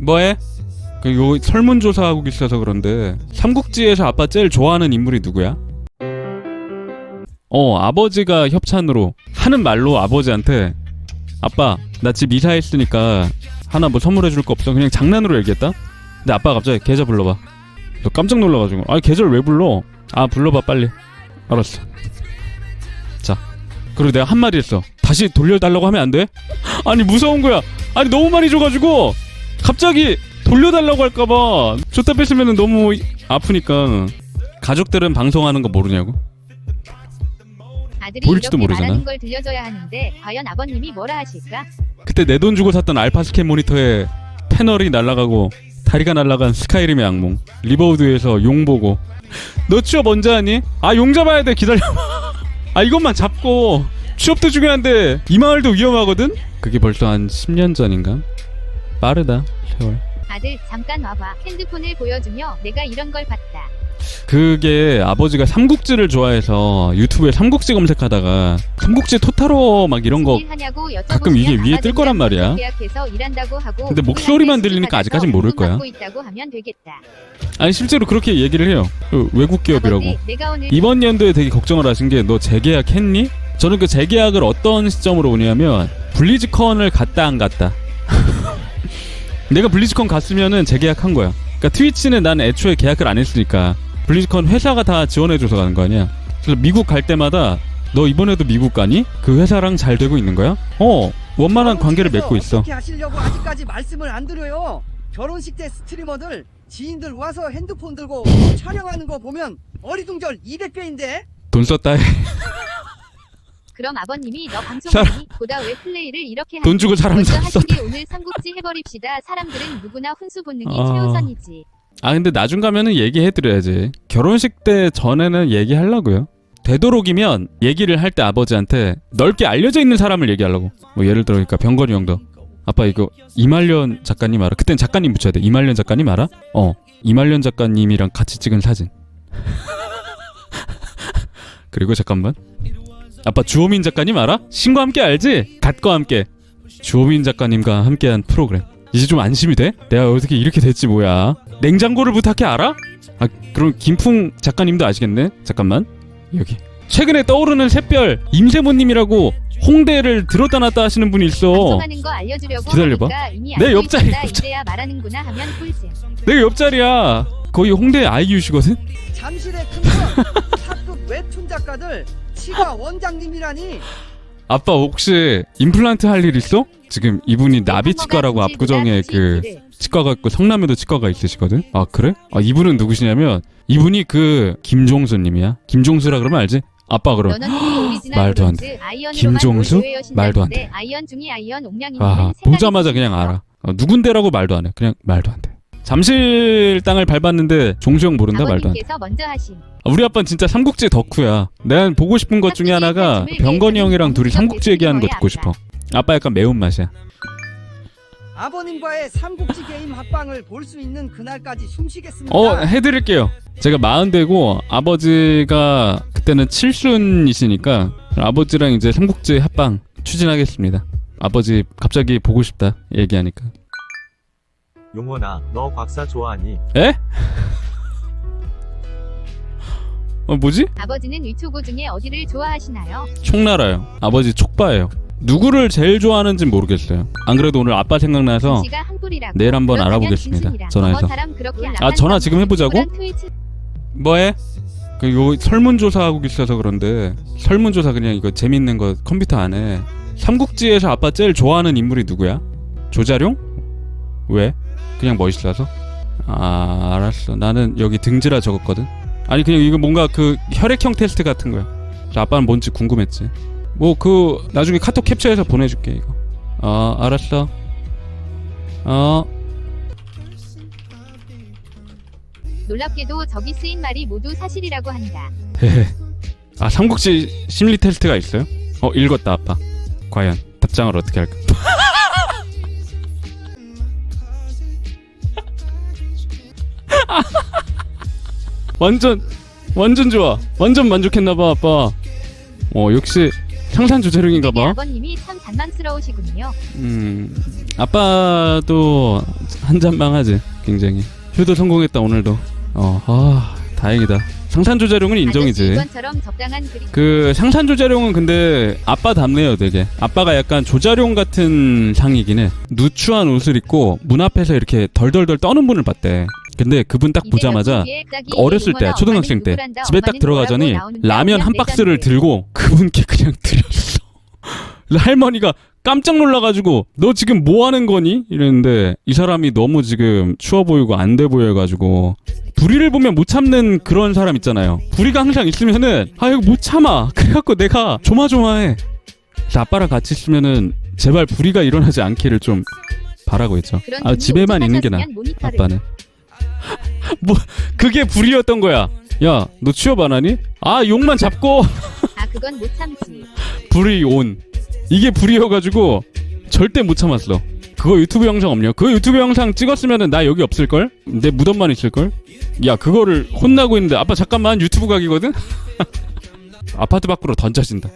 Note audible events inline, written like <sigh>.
뭐해? 그 요 설문조사하고 있어서 그런데 삼국지에서 아빠 제일 좋아하는 인물이 누구야? 어 아버지가 협찬으로 하는 말로 아버지한테 아빠 나 집 이사했으니까 하나 뭐 선물해 줄 거 없어. 그냥 장난으로 얘기했다? 근데 아빠가 갑자기 계좌 불러봐. 너 깜짝 놀라가지고. 아니 계좌를 왜 불러? 아 불러봐 빨리. 알았어. 자 그리고 내가 한마디 했어. 다시 돌려달라고 하면 안 돼? 아니 무서운 거야. 아니 너무 많이 줘가지고 갑자기 돌려달라고 할까봐 줬다 뺐으면 너무 아프니까 가족들은 방송하는 거 모르냐고 아들이 보일지도 이렇게 모르잖아. 말하는 걸 들려줘야 하는데 과연 아버님이 뭐라 하실까? 그때 내 돈 주고 샀던 알파 스캔 모니터에 패널이 날아가고 다리가 날아간 스카이림의 악몽 리버우드에서 용 보고 너 취업 언제 하니? 아 용 잡아야 돼 기다려 <laughs> 아 이것만 잡고 취업도 중요한데 이 마을도 위험하거든? 그게 벌써 한 10년 전인가? 빠르다 세월 아들 잠깐 와봐. 핸드폰을 보여주며 내가 이런 걸 봤다. 그게 아버지가 삼국지를 좋아해서 유튜브에 삼국지 검색하다가 삼국지 토타로 막 이런 거 여쭤보시면 가끔 이게 위에 뜰 거란 말이야. 계약해서 일한다고 하고 근데 목소리만 들리니까 아직까진 모를 거야. 받고 있다고 하면 되겠다. 아니 실제로 그렇게 얘기를 해요 그 외국 기업이라고 아버지, 내가 오늘 이번 연도에 되게 걱정을 하신 게 너 재계약 했니? 저는 그 재계약을 어떤 시점으로 오냐면 블리즈컨을 갔다 안 갔다. 내가 블리즈컨 갔으면은 재계약한 거야. 그러니까 트위치는 난 애초에 계약을 안 했으니까 블리즈컨 회사가 다 지원해줘서 가는 거 아니야. 그래서 미국 갈 때마다 너 이번에도 미국 가니? 그 회사랑 잘 되고 있는 거야? 어 원만한 관계를 맺고 있어. 어떻게 하시려고 아직까지 말씀을 안 드려요. 결혼식 때 스트리머들 지인들 와서 핸드폰 들고 촬영하는 거 보면 어리둥절 200배인데 돈 썼다 해. <laughs> 그럼 아버님이 너 방송 사람- 보니 보다 왜 플레이를 이렇게 돈 주고 사람 샀어. 오늘 삼국지 해버립시다. 사람들은 누구나 훈수 본능이 아. 최우선이지. 아 근데 나중 가면은 얘기해드려야지 결혼식 때 전에는 얘기하려고요 되도록이면 얘기를 할 때 아버지한테 넓게 알려져 있는 사람을 얘기하려고 뭐 예를 들어 그러니까 병건이 형도 아빠 이거 이말년 작가님 알아? 그땐 작가님 붙여야 돼 이말년 작가님 알아? 어 이말년 작가님이랑 같이 찍은 사진 <laughs> 그리고 잠깐만 아빠 주호민 작가님 알아? 신과 함께 알지? 갓과 함께 주호민 작가님과 함께한 프로그램 이제 좀 안심이 돼? 내가 어떻게 이렇게 됐지 뭐야 냉장고를 부탁해 알아? 아 그럼 김풍 작가님도 아시겠네? 잠깐만 여기 최근에 떠오르는 샛별 임세모님이라고 홍대를 들었다 놨다 하시는 분이 있어 방송하는 거 알려주려고 기다려봐. 하니까 이미 내 알고 옆자리, 있었다. 옆자리. 이제야 말하는구나 하면 꿀잼. 내가 옆자리야 거의 홍대 아이유시거든? 잠실의 큰거 탑급 <laughs> 웹툰 작가들 치과 원장님이라니 아빠 혹시 임플란트 할 일 있어? 지금 이분이 나비 치과라고 한번만 압구정에 그. 치과가 있고 성남에도 치과가 있으시거든? 아 그래? 아 이분은 누구시냐면 이분이 그 김종수님이야 김종수라 그러면 알지? 아빠 그럼 그 말도 안 아이언으로만 김종수? 말도 안 돼. 아 보자마자 그냥 알아 어, 누군데라고 말도 안 해 그냥 말도 안 돼 잠실 땅을 밟았는데 종수형 모른다 말도 안돼. 아버님께서 먼저 하신 우리 아빠는 진짜 삼국지 덕후야. 내가 보고 싶은 것 중에 하나가 병건이 형이랑 둘이 삼국지 얘기하는 거 듣고 싶어. 아빠 약간 매운 맛이야. 아버님과의 삼국지 게임 합방을 볼 수 있는 그날까지 숨쉬겠습니다. 어 해드릴게요. 제가 마흔 되고 아버지가 그때는 칠순이시니까 아버지랑 이제 삼국지 합방 추진하겠습니다. 아버지 갑자기 보고 싶다 얘기하니까 용원아, 너 곽사 좋아하니? 에? <laughs> 어 뭐지? 아버지는 위초고 중에 어디를 좋아하시나요? 총나라요. 아버지 촉바예요. 누구를 제일 좋아하는지 모르겠어요. 안 그래도 오늘 아빠 생각나서 씨가. 내일 한번 알아보겠습니다. 전화해서. 사람 그렇게 아, 안 전화 지금 해보자고? 트위치 뭐해? 그 요 설문조사 하고 있어서 그런데 설문조사 그냥 이거 재밌는 거 컴퓨터 안에 삼국지에서 아빠 제일 좋아하는 인물이 누구야? 조자룡? 왜? 그냥 멋있어서? 아 알았어. 나는 여기 등지라 적었거든. 아니 그냥 이거 뭔가 그 혈액형 테스트 같은 거야. 아빠는 뭔지 궁금했지. 뭐 그 나중에 카톡 캡처해서 보내줄게 이거. 어 알았어. 어 놀랍게도 저기 쓰인 말이 모두 사실이라고 한다. <laughs> 아 삼국지 심리 테스트가 있어요? 어 읽었다 아빠. 과연 답장을 어떻게 할까? 완전 완전 좋아. 완전 만족했나봐 아빠. 어 역시 상산 조재룡인가봐. 아버님이 참 잔망스러우시군요. 음 아빠도 한잔망하지 굉장히 휴도 성공했다 오늘도 어아 다행이다 상산조자룡은 아저씨 인정이지. 그 상산조자룡은 근데 아빠 닮네요 되게 아빠가 약간 조자룡 같은 상이긴 해 누추한 옷을 입고 문 앞에서 이렇게 덜덜덜 떠는 분을 봤대 근데 그분 딱 보자마자 어렸을 때 초등학생 때 집에 딱 들어가더니 라면 한 박스를 들고 그분께 그냥 <laughs> 드렸어. 할머니가 깜짝 놀라가지고 너 지금 뭐 하는 거니? 이랬는데 이 사람이 너무 지금 추워 보이고 안 돼 보여가지고 불의를 보면 못 참는 그런 사람 있잖아요. 불의가 항상 있으면은 아 이거 못 참아. <laughs> 그래갖고 내가 조마조마해. 아빠랑 같이 있으면은 제발 불의가 일어나지 않기를 좀 바라고 있죠. 아 집에만 있는 게 나아 아빠는 뭐 그게 불이었던 거야 야 너 취업 안 하니? 아 욕만 잡고 아 그건 못 참지. 불이 온 이게 불이어가지고 절대 못 참았어 그거 유튜브 영상 없냐? 그거 유튜브 영상 찍었으면은 나 여기 없을 걸? 내 무덤만 있을 걸? 야 그거를 혼나고 있는데 아빠 잠깐만 유튜브 각이거든? <laughs> 아파트 밖으로 던져진다